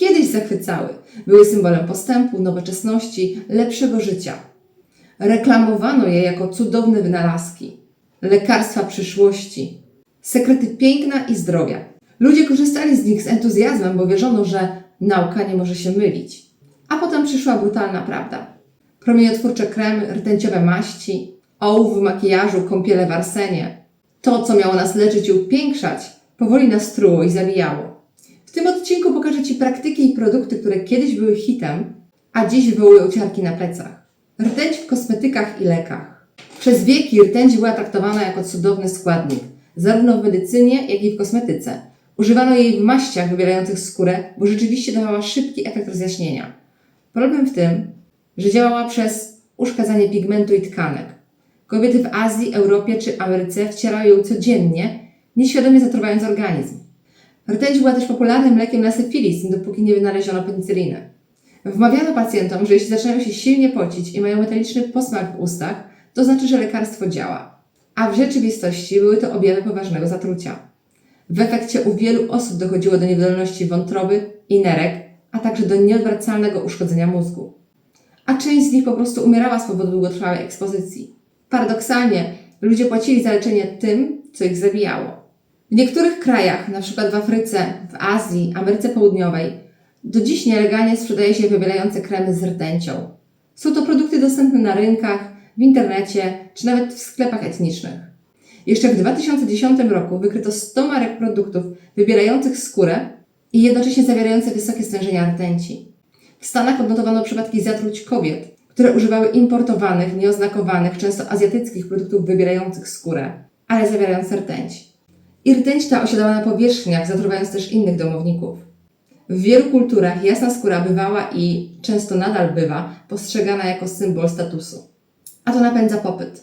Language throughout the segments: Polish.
kiedyś zachwycały. Były symbolem postępu, nowoczesności, lepszego życia. Reklamowano je jako cudowne wynalazki, lekarstwa przyszłości, sekrety piękna i zdrowia. Ludzie korzystali z nich z entuzjazmem, bo wierzono, że nauka nie może się mylić. A potem przyszła brutalna prawda. Promieniotwórcze kremy, rtęciowe maści, ołów w makijażu, kąpiele w arsenie. To, co miało nas leczyć i upiększać, powoli nas truło i zabijało. W tym odcinku pokażę Ci praktyki i produkty, które kiedyś były hitem, a dziś wywołują ciarki na plecach. Rtęć w kosmetykach i lekach. Przez wieki rtęć była traktowana jako cudowny składnik, zarówno w medycynie, jak i w kosmetyce. Używano jej w maściach wybierających skórę, bo rzeczywiście dawała szybki efekt rozjaśnienia. Problem w tym, że działała przez uszkadzanie pigmentu i tkanek. Kobiety w Azji, Europie czy Ameryce wcierały ją codziennie, nieświadomie zatruwając organizm. Rtęć była też popularnym lekiem na syfilis, dopóki nie wynaleziono penicyliny. Wmawiano pacjentom, że jeśli zaczynają się silnie pocić i mają metaliczny posmak w ustach, to znaczy, że lekarstwo działa. A w rzeczywistości były to objawy poważnego zatrucia. W efekcie u wielu osób dochodziło do niewydolności wątroby i nerek, a także do nieodwracalnego uszkodzenia mózgu. A część z nich po prostu umierała z powodu długotrwałej ekspozycji. Paradoksalnie, ludzie płacili za leczenie tym, co ich zabijało. W niektórych krajach, np. w Afryce, w Azji, Ameryce Południowej, do dziś nielegalnie sprzedaje się wybielające kremy z rtęcią. Są to produkty dostępne na rynkach, w internecie czy nawet w sklepach etnicznych. Jeszcze w 2010 roku wykryto 100 marek produktów wybielających skórę i jednocześnie zawierające wysokie stężenia rtęci. W Stanach odnotowano przypadki zatruć kobiet, które używały importowanych, nieoznakowanych, często azjatyckich produktów wybierających skórę, ale zawierające rtęć. I rtęć ta osiadała na powierzchniach, zatruwając też innych domowników. W wielu kulturach jasna skóra bywała i często nadal bywa postrzegana jako symbol statusu. A to napędza popyt.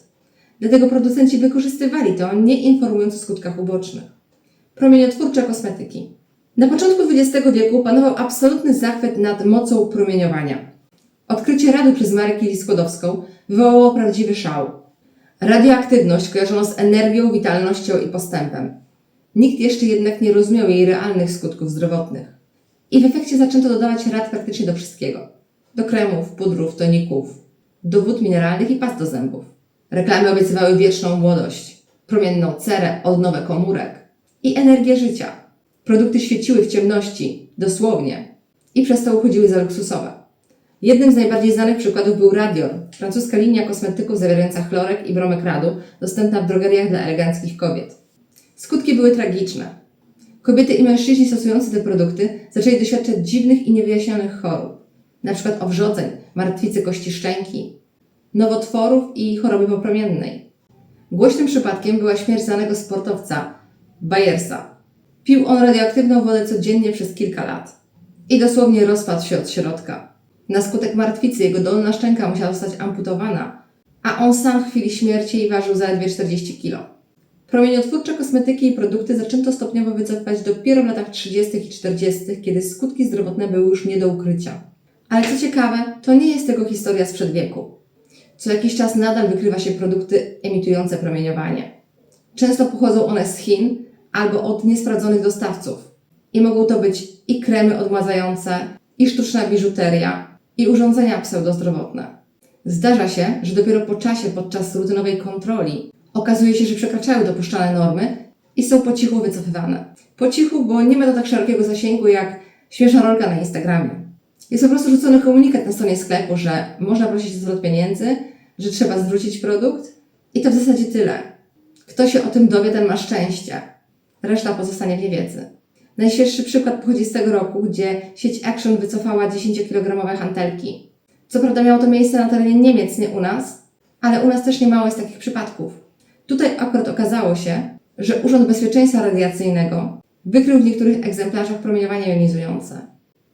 Dlatego producenci wykorzystywali to, nie informując o skutkach ubocznych. Promieniotwórcze kosmetyki. Na początku XX wieku panował absolutny zachwyt nad mocą promieniowania. Odkrycie radu przez Marykę Skłodowską wywołało prawdziwy szał. Radioaktywność kojarzono z energią, witalnością i postępem. Nikt jeszcze jednak nie rozumiał jej realnych skutków zdrowotnych. I w efekcie zaczęto dodawać rad praktycznie do wszystkiego. Do kremów, pudrów, toników, do wód mineralnych i past do zębów. Reklamy obiecywały wieczną młodość, promienną cerę, odnowę komórek i energię życia. Produkty świeciły w ciemności, dosłownie, i przez to uchodziły za luksusowe. Jednym z najbardziej znanych przykładów był Radior, francuska linia kosmetyków zawierająca chlorek i bromek radu, dostępna w drogeriach dla eleganckich kobiet. Skutki były tragiczne. Kobiety i mężczyźni stosujący te produkty zaczęli doświadczać dziwnych i niewyjaśnionych chorób, np. owrzodzeń, martwicy kości szczęki, nowotworów i choroby popromiennej. Głośnym przypadkiem była śmierć znanego sportowca Bayersa. Pił on radioaktywną wodę codziennie przez kilka lat i dosłownie rozpadł się od środka. Na skutek martwicy jego dolna szczęka musiała zostać amputowana, a on sam w chwili śmierci ważył zaledwie 40 kg. Promieniotwórcze kosmetyki i produkty zaczęto stopniowo wycofywać dopiero w latach 30. i 40., kiedy skutki zdrowotne były już nie do ukrycia. Ale co ciekawe, to nie jest tego historia sprzed wieku. Co jakiś czas nadal wykrywa się produkty emitujące promieniowanie. Często pochodzą one z Chin albo od niesprawdzonych dostawców. I mogą to być i kremy odmładzające, i sztuczna biżuteria, i urządzenia pseudozdrowotne. Zdarza się, że dopiero po czasie, podczas rutynowej kontroli, okazuje się, że przekraczały dopuszczalne normy i są po cichu wycofywane. Po cichu, bo nie ma to tak szerokiego zasięgu jak śmieszna rolka na Instagramie. Jest po prostu rzucony komunikat na stronie sklepu, że można prosić o zwrot pieniędzy, że trzeba zwrócić produkt i to w zasadzie tyle. Kto się o tym dowie, ten ma szczęście. Reszta pozostanie w niewiedzy. Najświeższy przykład pochodzi z tego roku, gdzie sieć Action wycofała 10-kilogramowe hantelki. Co prawda miało to miejsce na terenie Niemiec, nie u nas, ale u nas też nie mało jest takich przypadków. Tutaj akurat okazało się, że Urząd Bezpieczeństwa Radiacyjnego wykrył w niektórych egzemplarzach promieniowanie jonizujące.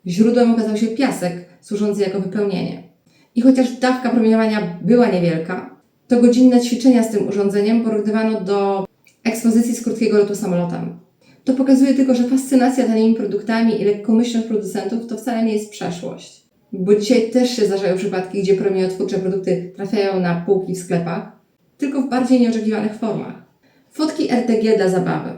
Źródłem okazał się piasek, służący jako wypełnienie. I chociaż dawka promieniowania była niewielka, to godzinne ćwiczenia z tym urządzeniem porównywano do ekspozycji z krótkiego lotu samolotem. To pokazuje tylko, że fascynacja tanimi produktami i lekkomyślność producentów to wcale nie jest przeszłość. Bo dzisiaj też się zdarzają przypadki, gdzie promieniotwórcze produkty trafiają na półki w sklepach, tylko w bardziej nieoczekiwanych formach. Fotki RTG dla zabawy.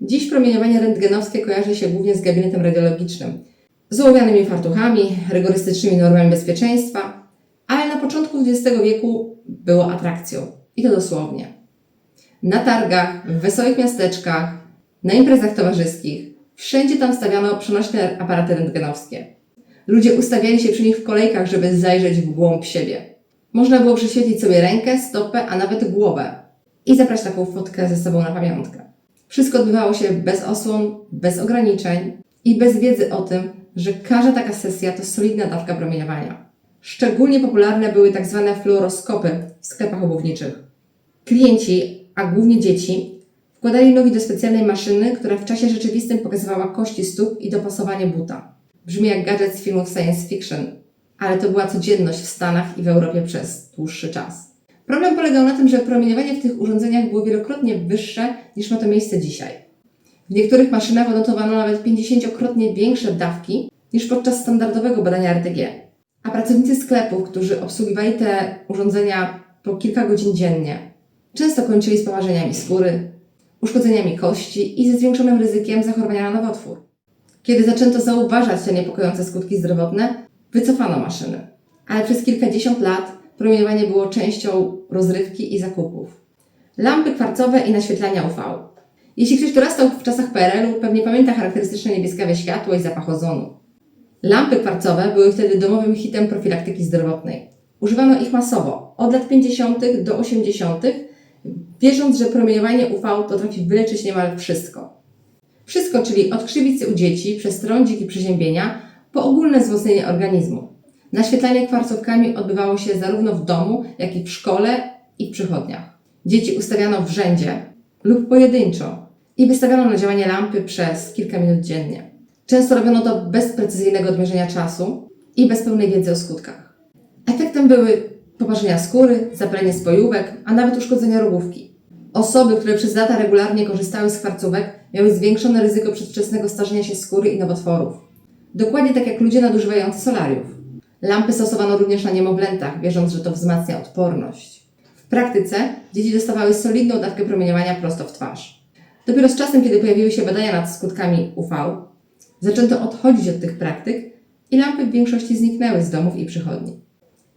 Dziś promieniowanie rentgenowskie kojarzy się głównie z gabinetem radiologicznym. z ołowianymi fartuchami, rygorystycznymi normami bezpieczeństwa, ale na początku XX wieku było atrakcją. I to dosłownie. Na targach, w wesołych miasteczkach, na imprezach towarzyskich, wszędzie tam stawiano przenośne aparaty rentgenowskie. Ludzie ustawiali się przy nich w kolejkach, żeby zajrzeć w głąb siebie. Można było prześwietlić sobie rękę, stopę, a nawet głowę i zabrać taką fotkę ze sobą na pamiątkę. Wszystko odbywało się bez osłon, bez ograniczeń i bez wiedzy o tym, że każda taka sesja to solidna dawka promieniowania. Szczególnie popularne były tak zwane fluoroskopy w sklepach obuwniczych. Klienci, a głównie dzieci, wkładali nogi do specjalnej maszyny, która w czasie rzeczywistym pokazywała kości stóp i dopasowanie buta. Brzmi jak gadżet z filmów science fiction, ale to była codzienność w Stanach i w Europie przez dłuższy czas. Problem polegał na tym, że promieniowanie w tych urządzeniach było wielokrotnie wyższe niż ma to miejsce dzisiaj. W niektórych maszynach odnotowano nawet 50-krotnie większe dawki niż podczas standardowego badania RTG. A pracownicy sklepów, którzy obsługiwali te urządzenia po kilka godzin dziennie, często kończyli z poparzeniami skóry, uszkodzeniami kości i ze zwiększonym ryzykiem zachorowania na nowotwór. Kiedy zaczęto zauważać te niepokojące skutki zdrowotne, wycofano maszyny. Ale przez kilkadziesiąt lat promieniowanie było częścią rozrywki i zakupów. Lampy kwarcowe i naświetlania UV. Jeśli ktoś dorastał w czasach PRL-u, pewnie pamięta charakterystyczne niebieskawe światło i zapach ozonu. Lampy kwarcowe były wtedy domowym hitem profilaktyki zdrowotnej. Używano ich masowo, od lat 50. do 80., wierząc, że promieniowanie UV potrafi wyleczyć niemal wszystko. Wszystko, czyli od krzywicy u dzieci, przez trądzik i przeziębienia, po ogólne wzmocnienie organizmu. Naświetlanie kwarcówkami odbywało się zarówno w domu, jak i w szkole i w przychodniach. Dzieci ustawiano w rzędzie lub pojedynczo i wystawiano na działanie lampy przez kilka minut dziennie. Często robiono to bez precyzyjnego odmierzenia czasu i bez pełnej wiedzy o skutkach. Efektem były poparzenia skóry, zapalenie spojówek, a nawet uszkodzenia rogówki. Osoby, które przez lata regularnie korzystały z kwarcówek, miały zwiększone ryzyko przedwczesnego starzenia się skóry i nowotworów. Dokładnie tak jak ludzie nadużywający solariów. Lampy stosowano również na niemowlętach, wierząc, że to wzmacnia odporność. W praktyce dzieci dostawały solidną dawkę promieniowania prosto w twarz. Dopiero z czasem, kiedy pojawiły się badania nad skutkami UV, zaczęto odchodzić od tych praktyk i lampy w większości zniknęły z domów i przychodni.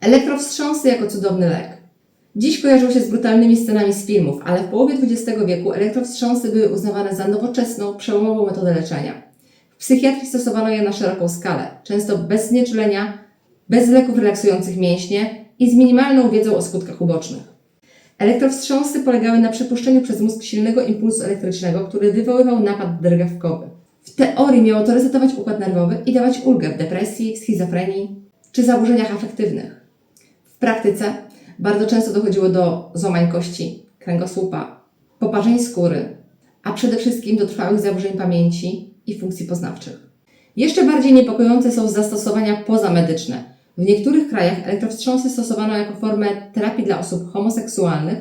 Elektrowstrząsy jako cudowny lek. Dziś kojarzą się z brutalnymi scenami z filmów, ale w połowie XX wieku elektrowstrząsy były uznawane za nowoczesną, przełomową metodę leczenia. Psychiatrii stosowano je na szeroką skalę, często bez znieczulenia, bez leków relaksujących mięśnie i z minimalną wiedzą o skutkach ubocznych. Elektrowstrząsy polegały na przepuszczeniu przez mózg silnego impulsu elektrycznego, który wywoływał napad drgawkowy. W teorii miało to resetować układ nerwowy i dawać ulgę w depresji, schizofrenii czy zaburzeniach afektywnych. W praktyce bardzo często dochodziło do złamań kości, kręgosłupa, poparzeń skóry, a przede wszystkim do trwałych zaburzeń pamięci i funkcji poznawczych. Jeszcze bardziej niepokojące są zastosowania pozamedyczne. W niektórych krajach elektrowstrząsy stosowano jako formę terapii dla osób homoseksualnych,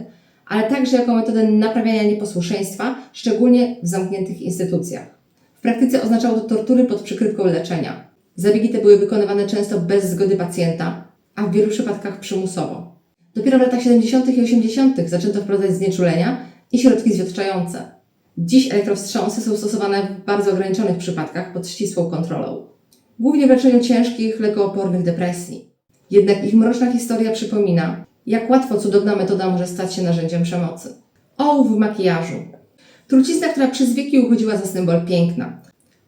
ale także jako metodę naprawiania nieposłuszeństwa, szczególnie w zamkniętych instytucjach. W praktyce oznaczało to tortury pod przykrywką leczenia. Zabiegi te były wykonywane często bez zgody pacjenta, a w wielu przypadkach przymusowo. Dopiero w latach 70. i 80. zaczęto wprowadzać znieczulenia i środki zwiotczające. Dziś elektrowstrząsy są stosowane w bardzo ograniczonych przypadkach pod ścisłą kontrolą. Głównie w leczeniu ciężkich, lekoopornych depresji. Jednak ich mroczna historia przypomina, jak łatwo cudowna metoda może stać się narzędziem przemocy. Ołów w makijażu. Trucizna, która przez wieki uchodziła za symbol piękna.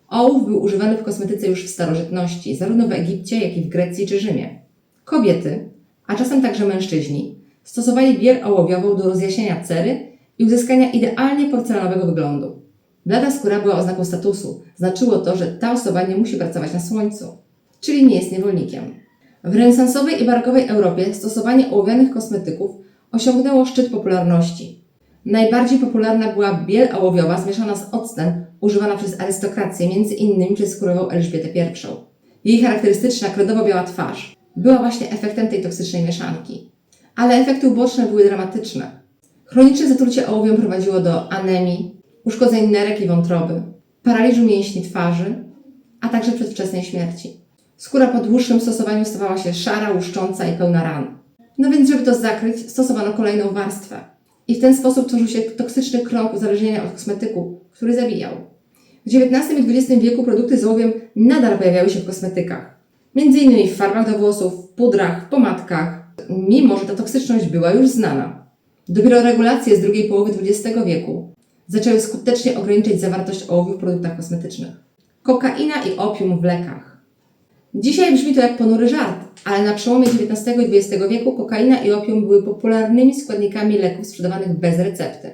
Ołów był używany w kosmetyce już w starożytności, zarówno w Egipcie, jak i w Grecji czy Rzymie. Kobiety, a czasem także mężczyźni, stosowali biel ołowiową do rozjaśnienia cery i uzyskania idealnie porcelanowego wyglądu. Blada skóra była oznaką statusu. Znaczyło to, że ta osoba nie musi pracować na słońcu, czyli nie jest niewolnikiem. W renesansowej i barokowej Europie stosowanie ołowianych kosmetyków osiągnęło szczyt popularności. Najbardziej popularna była biel ołowiowa zmieszana z octem, używana przez arystokrację, między innymi przez królową Elżbietę I. Jej charakterystyczna kredowo-biała twarz była właśnie efektem tej toksycznej mieszanki. Ale efekty uboczne były dramatyczne. Chroniczne zatrucie ołowiem prowadziło do anemii, uszkodzeń nerek i wątroby, paraliżu mięśni twarzy, a także przedwczesnej śmierci. Skóra po dłuższym stosowaniu stawała się szara, łuszcząca i pełna ran. No więc, żeby to zakryć, stosowano kolejną warstwę. I w ten sposób tworzył się toksyczny krąg uzależnienia od kosmetyku, który zabijał. W XIX i XX wieku produkty z ołowiem nadal pojawiały się w kosmetykach. Między innymi w farbach do włosów, pudrach, pomadkach, mimo że ta toksyczność była już znana. Dopiero regulacje z drugiej połowy XX wieku zaczęły skutecznie ograniczać zawartość ołowiu w produktach kosmetycznych. Kokaina i opium w lekach. Dzisiaj brzmi to jak ponury żart, ale na przełomie XIX i XX wieku kokaina i opium były popularnymi składnikami leków sprzedawanych bez recepty,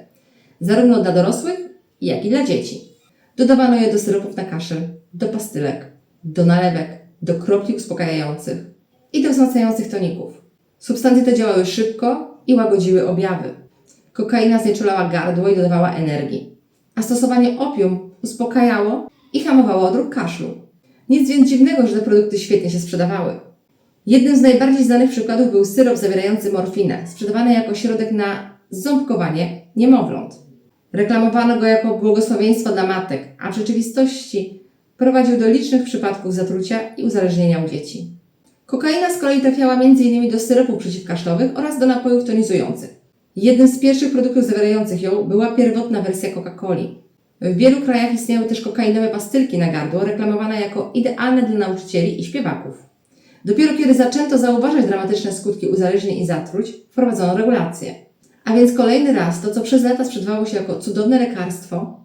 zarówno dla dorosłych, jak i dla dzieci. Dodawano je do syropów na kaszel, do pastylek, do nalewek, do kropli uspokajających i do wzmacniających toników. Substancje te działały szybko i łagodziły objawy. Kokaina znieczulała gardło i dodawała energii, a stosowanie opium uspokajało i hamowało odruch kaszlu. Nic więc dziwnego, że te produkty świetnie się sprzedawały. Jednym z najbardziej znanych przykładów był syrop zawierający morfinę, sprzedawany jako środek na ząbkowanie niemowląt. Reklamowano go jako błogosławieństwo dla matek, a w rzeczywistości prowadził do licznych przypadków zatrucia i uzależnienia u dzieci. Kokaina z kolei trafiała m.in. do syropów przeciwkaszlowych oraz do napojów tonizujących. Jednym z pierwszych produktów zawierających ją była pierwotna wersja Coca-Coli. W wielu krajach istniały też kokainowe pastylki na gardło, reklamowane jako idealne dla nauczycieli i śpiewaków. Dopiero kiedy zaczęto zauważać dramatyczne skutki uzależnień i zatruć, wprowadzono regulacje. A więc kolejny raz to, co przez lata sprzedawało się jako cudowne lekarstwo,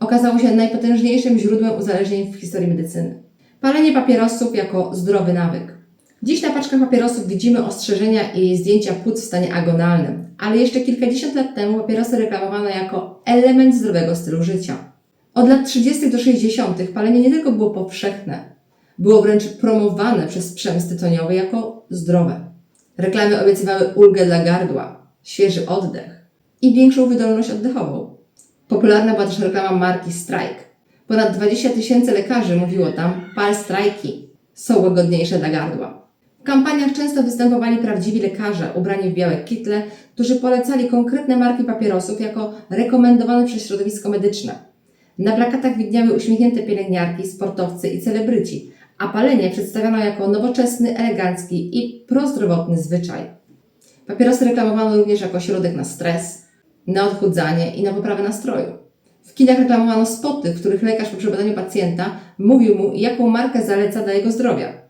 okazało się najpotężniejszym źródłem uzależnień w historii medycyny. Palenie papierosów jako zdrowy nawyk. Dziś na paczkach papierosów widzimy ostrzeżenia i zdjęcia płuc w stanie agonalnym, ale jeszcze kilkadziesiąt lat temu papierosy reklamowano jako element zdrowego stylu życia. Od lat 30. do 60. palenie nie tylko było powszechne, było wręcz promowane przez przemysł tytoniowy jako zdrowe. Reklamy obiecywały ulgę dla gardła, świeży oddech i większą wydolność oddechową. Popularna była też reklama marki Strike. Ponad 20 tysięcy lekarzy mówiło tam pal strajki, są łagodniejsze dla gardła. Kampaniach często występowali prawdziwi lekarze ubrani w białe kitle, którzy polecali konkretne marki papierosów jako rekomendowane przez środowisko medyczne. Na plakatach widniały uśmiechnięte pielęgniarki, sportowcy i celebryci, a palenie przedstawiano jako nowoczesny, elegancki i prozdrowotny zwyczaj. Papierosy reklamowano również jako środek na stres, na odchudzanie i na poprawę nastroju. W kinach reklamowano spoty, w których lekarz po przebadaniu pacjenta mówił mu, jaką markę zaleca dla jego zdrowia.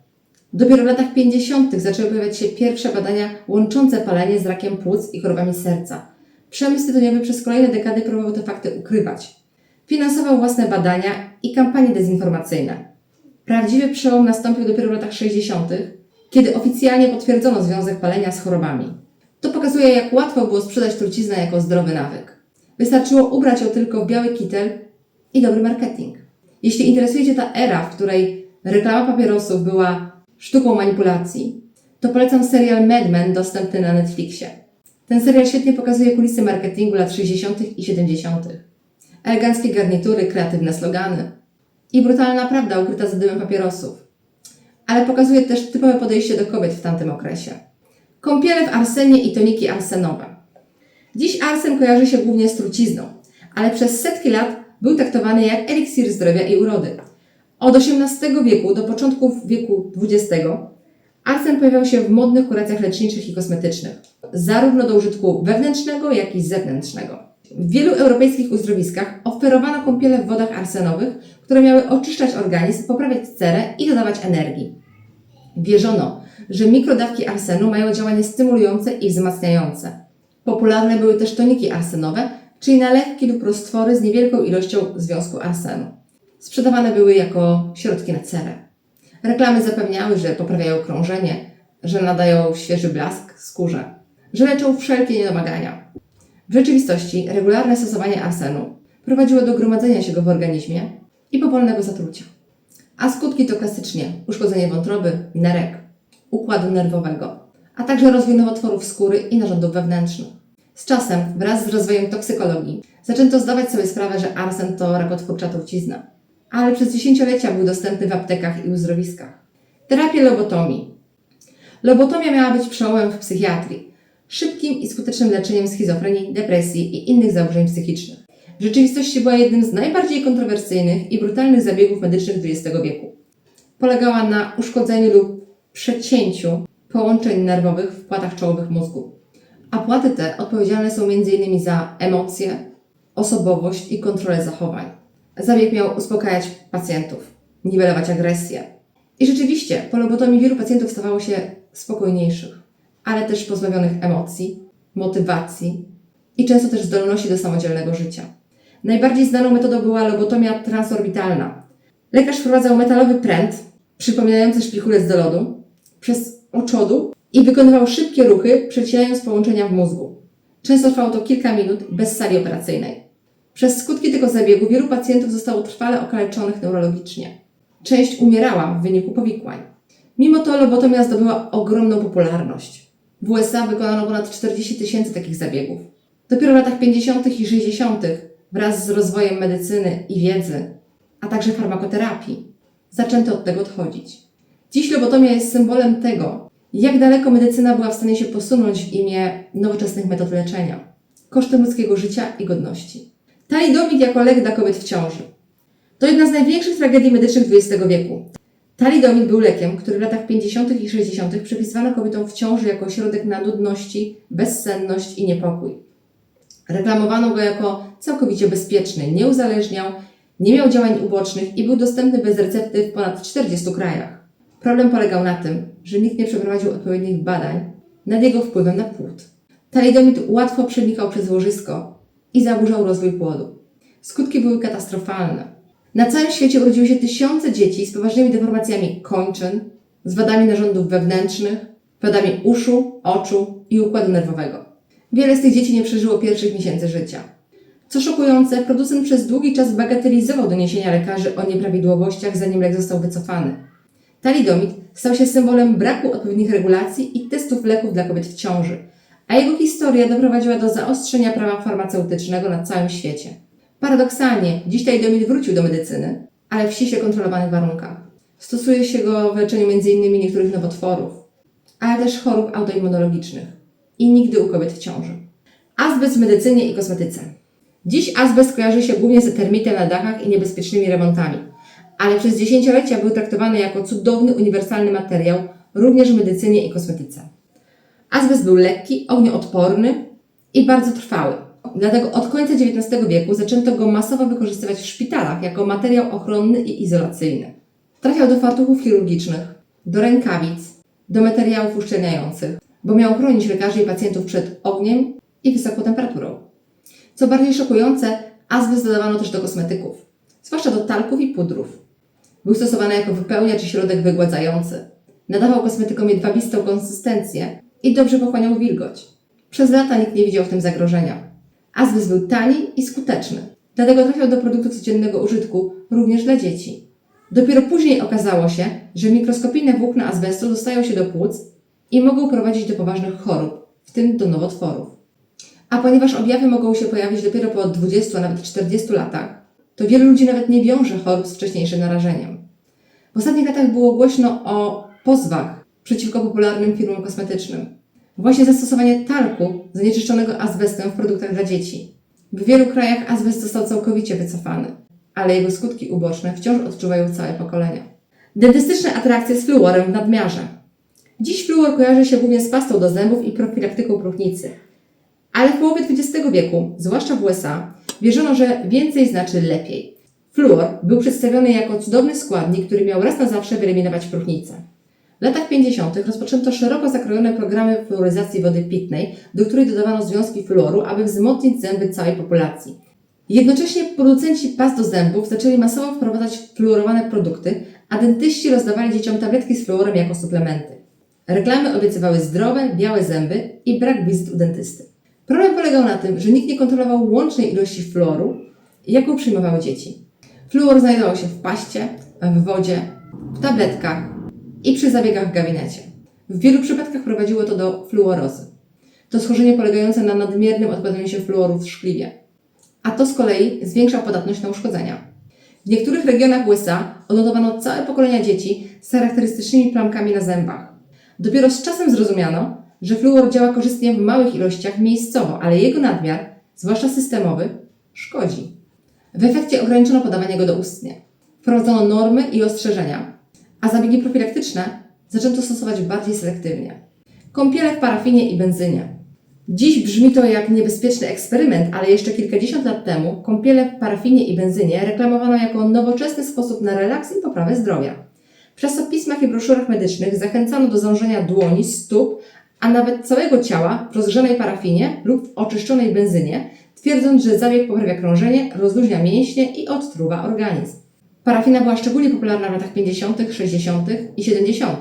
Dopiero w latach 50. zaczęły pojawiać się pierwsze badania łączące palenie z rakiem płuc i chorobami serca. Przemysł tytoniowy przez kolejne dekady próbował te fakty ukrywać. Finansował własne badania i kampanie dezinformacyjne. Prawdziwy przełom nastąpił dopiero w latach 60., kiedy oficjalnie potwierdzono związek palenia z chorobami. To pokazuje, jak łatwo było sprzedać truciznę jako zdrowy nawyk. Wystarczyło ubrać ją tylko w biały kitel i dobry marketing. Jeśli interesuje Cię ta era, w której reklama papierosów była sztuką manipulacji, to polecam serial Mad Men dostępny na Netflixie. Ten serial świetnie pokazuje kulisy marketingu lat 60. i 70. Eleganckie garnitury, kreatywne slogany i brutalna prawda ukryta za dymem papierosów. Ale pokazuje też typowe podejście do kobiet w tamtym okresie. Kąpiele w arsenie i toniki arsenowe. Dziś arsen kojarzy się głównie z trucizną, ale przez setki lat był traktowany jak eliksir zdrowia i urody. Od XVIII wieku do początków wieku XX arsen pojawiał się w modnych kuracjach leczniczych i kosmetycznych, zarówno do użytku wewnętrznego, jak i zewnętrznego. W wielu europejskich uzdrowiskach oferowano kąpiele w wodach arsenowych, które miały oczyszczać organizm, poprawiać cerę i dodawać energii. Wierzono, że mikrodawki arsenu mają działanie stymulujące i wzmacniające. Popularne były też toniki arsenowe, czyli nalewki lub roztwory z niewielką ilością związku arsenu. Sprzedawane były jako środki na cerę. Reklamy zapewniały, że poprawiają krążenie, że nadają świeży blask skórze, że leczą wszelkie niedomagania. W rzeczywistości regularne stosowanie arsenu prowadziło do gromadzenia się go w organizmie i powolnego zatrucia. A skutki to klasycznie uszkodzenie wątroby, nerek, układu nerwowego, a także rozwój nowotworów skóry i narządów wewnętrznych. Z czasem, wraz z rozwojem toksykologii, zaczęto zdawać sobie sprawę, że arsen to rakotwórcza trucizna, ale przez dziesięciolecia był dostępny w aptekach i uzdrowiskach. Terapia lobotomii. Lobotomia miała być przełomem w psychiatrii, szybkim i skutecznym leczeniem schizofrenii, depresji i innych zaburzeń psychicznych. W rzeczywistości była jednym z najbardziej kontrowersyjnych i brutalnych zabiegów medycznych XX wieku. Polegała na uszkodzeniu lub przecięciu połączeń nerwowych w płatach czołowych mózgu. A płaty te odpowiedzialne są m.in. za emocje, osobowość i kontrolę zachowań. Zabieg miał uspokajać pacjentów, niwelować agresję. I rzeczywiście, po lobotomii wielu pacjentów stawało się spokojniejszych, ale też pozbawionych emocji, motywacji i często też zdolności do samodzielnego życia. Najbardziej znaną metodą była lobotomia transorbitalna. Lekarz wprowadzał metalowy pręt, przypominający szpichulec do lodu, przez oczodu i wykonywał szybkie ruchy, przecinając połączenia w mózgu. Często trwało to kilka minut bez sali operacyjnej. Przez skutki tego zabiegu wielu pacjentów zostało trwale okaleczonych neurologicznie. Część umierała w wyniku powikłań. Mimo to lobotomia zdobyła ogromną popularność. W USA wykonano ponad 40 tysięcy takich zabiegów. Dopiero w latach 50. i 60. wraz z rozwojem medycyny i wiedzy, a także farmakoterapii, zaczęto od tego odchodzić. Dziś lobotomia jest symbolem tego, jak daleko medycyna była w stanie się posunąć w imię nowoczesnych metod leczenia, kosztem ludzkiego życia i godności. Talidomid jako lek dla kobiet w ciąży. To jedna z największych tragedii medycznych XX wieku. Talidomid był lekiem, który w latach 50. i 60. przepisywano kobietom w ciąży jako środek na nudności, bezsenność i niepokój. Reklamowano go jako całkowicie bezpieczny, nie uzależniał, nie miał działań ubocznych i był dostępny bez recepty w ponad 40 krajach. Problem polegał na tym, że nikt nie przeprowadził odpowiednich badań nad jego wpływem na płód. Talidomid łatwo przenikał przez łożysko i zaburzał rozwój płodu. Skutki były katastrofalne. Na całym świecie urodziły się tysiące dzieci z poważnymi deformacjami kończyn, z wadami narządów wewnętrznych, wadami uszu, oczu i układu nerwowego. Wiele z tych dzieci nie przeżyło pierwszych miesięcy życia. Co szokujące, producent przez długi czas bagatelizował doniesienia lekarzy o nieprawidłowościach, zanim lek został wycofany. Talidomid stał się symbolem braku odpowiednich regulacji i testów leków dla kobiet w ciąży, a jego historia doprowadziła do zaostrzenia prawa farmaceutycznego na całym świecie. Paradoksalnie, dziś talidomid wrócił do medycyny, ale w ściśle kontrolowanych warunkach. Stosuje się go w leczeniu m.in. niektórych nowotworów, ale też chorób autoimmunologicznych i nigdy u kobiet w ciąży. Azbest w medycynie i kosmetyce. Dziś azbest kojarzy się głównie z termitem na dachach i niebezpiecznymi remontami, ale przez dziesięciolecia był traktowany jako cudowny, uniwersalny materiał również w medycynie i kosmetyce. Azbest był lekki, ognioodporny i bardzo trwały. Dlatego od końca XIX wieku zaczęto go masowo wykorzystywać w szpitalach jako materiał ochronny i izolacyjny. Trafiał do fartuchów chirurgicznych, do rękawic, do materiałów uszczelniających, bo miał chronić lekarzy i pacjentów przed ogniem i wysoką temperaturą. Co bardziej szokujące, azbest dodawano też do kosmetyków, zwłaszcza do talków i pudrów. Był stosowany jako wypełniacz i środek wygładzający. Nadawał kosmetykom jedwabistą konsystencję i dobrze pochłaniał wilgoć. Przez lata nikt nie widział w tym zagrożenia. Azbest był tani i skuteczny, dlatego trafiał do produktów codziennego użytku również dla dzieci. Dopiero później okazało się, że mikroskopijne włókna azbestu dostają się do płuc i mogą prowadzić do poważnych chorób, w tym do nowotworów. A ponieważ objawy mogą się pojawić dopiero po 20, a nawet 40 latach, to wielu ludzi nawet nie wiąże chorób z wcześniejszym narażeniem. W ostatnich latach było głośno o pozwach przeciwko popularnym firmom kosmetycznym. Właśnie zastosowanie talku zanieczyszczonego azbestem w produktach dla dzieci. W wielu krajach azbest został całkowicie wycofany, ale jego skutki uboczne wciąż odczuwają całe pokolenia. Dentystyczne atrakcje z fluorem w nadmiarze. Dziś fluor kojarzy się głównie z pastą do zębów i profilaktyką próchnicy. Ale w połowie XX wieku, zwłaszcza w USA, wierzono, że więcej znaczy lepiej. Fluor był przedstawiony jako cudowny składnik, który miał raz na zawsze wyeliminować próchnicę. W latach 50. rozpoczęto szeroko zakrojone programy fluoryzacji wody pitnej, do której dodawano związki fluoru, aby wzmocnić zęby całej populacji. Jednocześnie producenci past do zębów zaczęli masowo wprowadzać fluorowane produkty, a dentyści rozdawali dzieciom tabletki z fluorem jako suplementy. Reklamy obiecywały zdrowe, białe zęby i brak wizyt u dentysty. Problem polegał na tym, że nikt nie kontrolował łącznej ilości fluoru, jaką przyjmowały dzieci. Fluor znajdował się w paście, w wodzie, w tabletkach i przy zabiegach w gabinecie. W wielu przypadkach prowadziło to do fluorozy. To schorzenie polegające na nadmiernym odkładaniu się fluoru w szkliwie. A to z kolei zwiększa podatność na uszkodzenia. W niektórych regionach USA odnotowano całe pokolenia dzieci z charakterystycznymi plamkami na zębach. Dopiero z czasem zrozumiano, że fluor działa korzystnie w małych ilościach miejscowo, ale jego nadmiar, zwłaszcza systemowy, szkodzi. W efekcie ograniczono podawanie go doustnie. Wprowadzono normy i ostrzeżenia, a zabiegi profilaktyczne zaczęto stosować bardziej selektywnie. Kąpiele w parafinie i benzynie. Dziś brzmi to jak niebezpieczny eksperyment, ale jeszcze kilkadziesiąt lat temu kąpiele w parafinie i benzynie reklamowano jako nowoczesny sposób na relaks i poprawę zdrowia. W czasopismach i broszurach medycznych zachęcano do zanurzenia dłoni, stóp, a nawet całego ciała w rozgrzanej parafinie lub w oczyszczonej benzynie, twierdząc, że zabieg poprawia krążenie, rozluźnia mięśnie i odtruwa organizm. Parafina była szczególnie popularna w latach 50., 60. i 70.,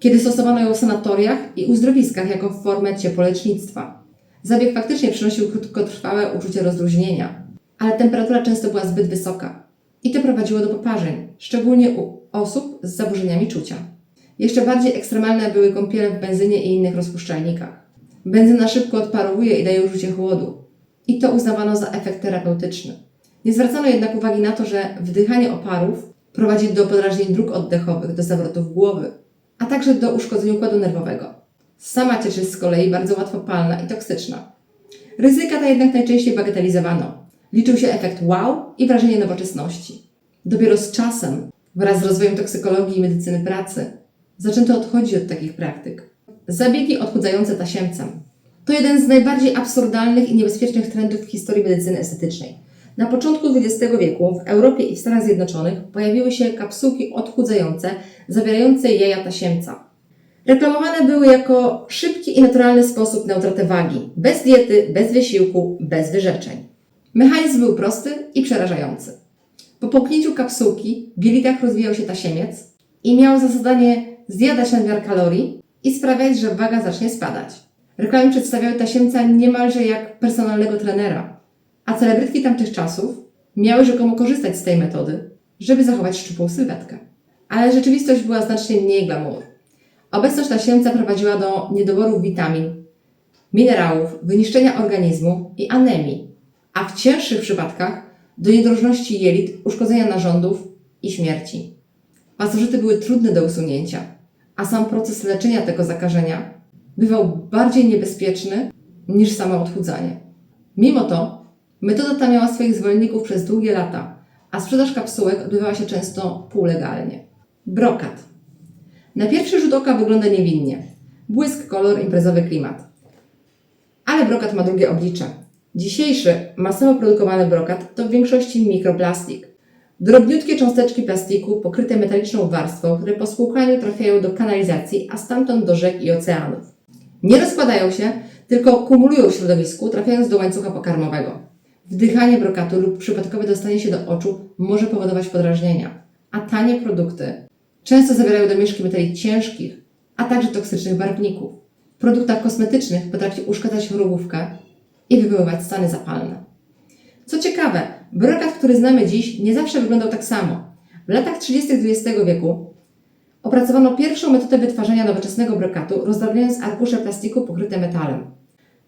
kiedy stosowano ją w sanatoriach i uzdrowiskach jako formę ciepłolecznictwa. Zabieg faktycznie przynosił krótkotrwałe uczucie rozluźnienia, ale temperatura często była zbyt wysoka i to prowadziło do poparzeń, szczególnie u osób z zaburzeniami czucia. Jeszcze bardziej ekstremalne były kąpiele w benzynie i innych rozpuszczalnikach. Benzyna szybko odparowuje i daje uczucie chłodu. I to uznawano za efekt terapeutyczny. Nie zwracano jednak uwagi na to, że wdychanie oparów prowadzi do podrażnień dróg oddechowych, do zawrotów głowy, a także do uszkodzeń układu nerwowego. Sama ciecz jest z kolei bardzo łatwopalna i toksyczna. Ryzyka te jednak najczęściej bagatelizowano. Liczył się efekt wow i wrażenie nowoczesności. Dopiero z czasem, wraz z rozwojem toksykologii i medycyny pracy, zaczęto odchodzić od takich praktyk. Zabiegi odchudzające tasiemcem to jeden z najbardziej absurdalnych i niebezpiecznych trendów w historii medycyny estetycznej. Na początku XX wieku w Europie i Stanach Zjednoczonych pojawiły się kapsułki odchudzające zawierające jaja tasiemca. Reklamowane były jako szybki i naturalny sposób na utratę wagi, bez diety, bez wysiłku, bez wyrzeczeń. Mechanizm był prosty i przerażający. Po połknięciu kapsułki w jelitach rozwijał się tasiemiec i miał za zadanie zjadać nadmiar kalorii i sprawiać, że waga zacznie spadać. Reklamy przedstawiały tasiemca niemalże jak personalnego trenera, a celebrytki tamtych czasów miały rzekomo korzystać z tej metody, żeby zachować szczupłą sylwetkę. Ale rzeczywistość była znacznie mniej glamour. Obecność tasiemca prowadziła do niedoborów witamin, minerałów, wyniszczenia organizmu i anemii, a w cięższych przypadkach do niedrożności jelit, uszkodzenia narządów i śmierci. Pasożyty były trudne do usunięcia, a sam proces leczenia tego zakażenia bywał bardziej niebezpieczny niż samo odchudzanie. Mimo to metoda ta miała swoich zwolenników przez długie lata, a sprzedaż kapsułek odbywała się często półlegalnie. Brokat. Na pierwszy rzut oka wygląda niewinnie. Błysk, kolor, imprezowy klimat. Ale brokat ma drugie oblicze. Dzisiejszy, masowo produkowany brokat to w większości mikroplastik. Drobniutkie cząsteczki plastiku pokryte metaliczną warstwą, które po spłukaniu trafiają do kanalizacji, a stamtąd do rzek i oceanów. Nie rozkładają się, tylko kumulują w środowisku, trafiając do łańcucha pokarmowego. Wdychanie brokatu lub przypadkowe dostanie się do oczu może powodować podrażnienia, a tanie produkty często zawierają domieszki metali ciężkich, a także toksycznych barwników. W produktach kosmetycznych potrafi uszkadzać chorobówkę i wywoływać stany zapalne. Co ciekawe, brokat, który znamy dziś, nie zawsze wyglądał tak samo. W latach 30. XX wieku opracowano pierwszą metodę wytwarzania nowoczesnego brokatu, rozdrabniając arkusze plastiku pokryte metalem.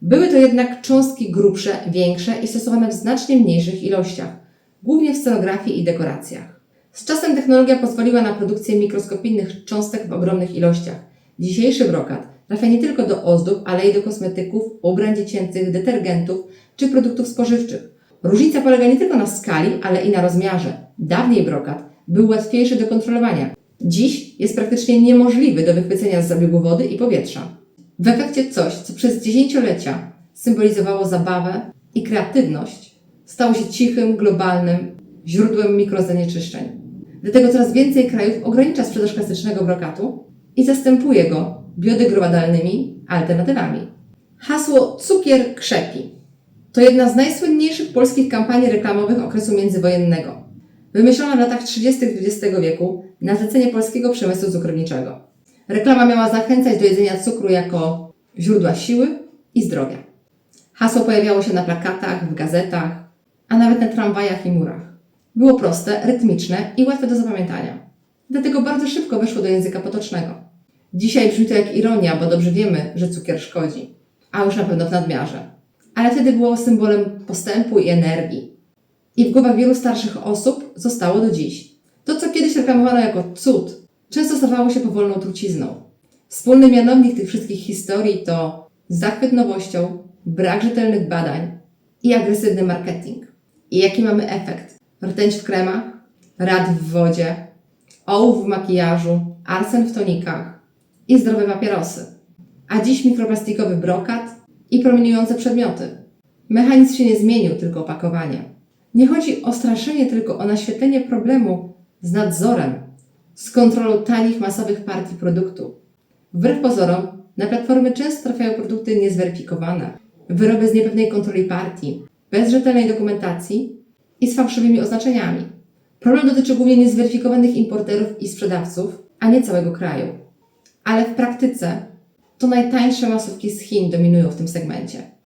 Były to jednak cząstki grubsze, większe i stosowane w znacznie mniejszych ilościach, głównie w scenografii i dekoracjach. Z czasem technologia pozwoliła na produkcję mikroskopijnych cząstek w ogromnych ilościach. Dzisiejszy brokat trafia nie tylko do ozdób, ale i do kosmetyków, ubrań dziecięcych, detergentów czy produktów spożywczych. Różnica polega nie tylko na skali, ale i na rozmiarze. Dawniej brokat był łatwiejszy do kontrolowania. Dziś jest praktycznie niemożliwy do wychwycenia z zabiegu wody i powietrza. W efekcie coś, co przez dziesięciolecia symbolizowało zabawę i kreatywność, stało się cichym, globalnym źródłem mikrozanieczyszczeń. Dlatego coraz więcej krajów ogranicza sprzedaż klasycznego brokatu i zastępuje go biodegradowalnymi alternatywami. Hasło cukier krzepi to jedna z najsłynniejszych polskich kampanii reklamowych okresu międzywojennego. Wymyślona w latach 30. XX wieku na zlecenie polskiego przemysłu cukrowniczego. Reklama miała zachęcać do jedzenia cukru jako źródła siły i zdrowia. Hasło pojawiało się na plakatach, w gazetach, a nawet na tramwajach i murach. Było proste, rytmiczne i łatwe do zapamiętania. Dlatego bardzo szybko weszło do języka potocznego. Dzisiaj brzmi to jak ironia, bo dobrze wiemy, że cukier szkodzi, a już na pewno w nadmiarze. Ale wtedy było symbolem postępu i energii. I w głowach wielu starszych osób zostało do dziś. To, co kiedyś reklamowano jako cud, często stawało się powolną trucizną. Wspólny mianownik tych wszystkich historii to zachwyt nowością, brak rzetelnych badań i agresywny marketing. I jaki mamy efekt? Rtęć w kremach, rad w wodzie, ołów w makijażu, arsen w tonikach i zdrowe papierosy. A dziś mikroplastikowy brokat i promieniujące przedmioty. Mechanizm się nie zmienił, tylko opakowanie. Nie chodzi o straszenie, tylko o naświetlenie problemu z nadzorem, z kontrolą tanich, masowych partii produktu. Wbrew pozorom, na platformy często trafiają produkty niezweryfikowane, wyroby z niepewnej kontroli partii, bez rzetelnej dokumentacji i z fałszywymi oznaczeniami. Problem dotyczy głównie niezweryfikowanych importerów i sprzedawców, a nie całego kraju. Ale w praktyce to najtańsze masówki z Chin dominują w tym segmencie.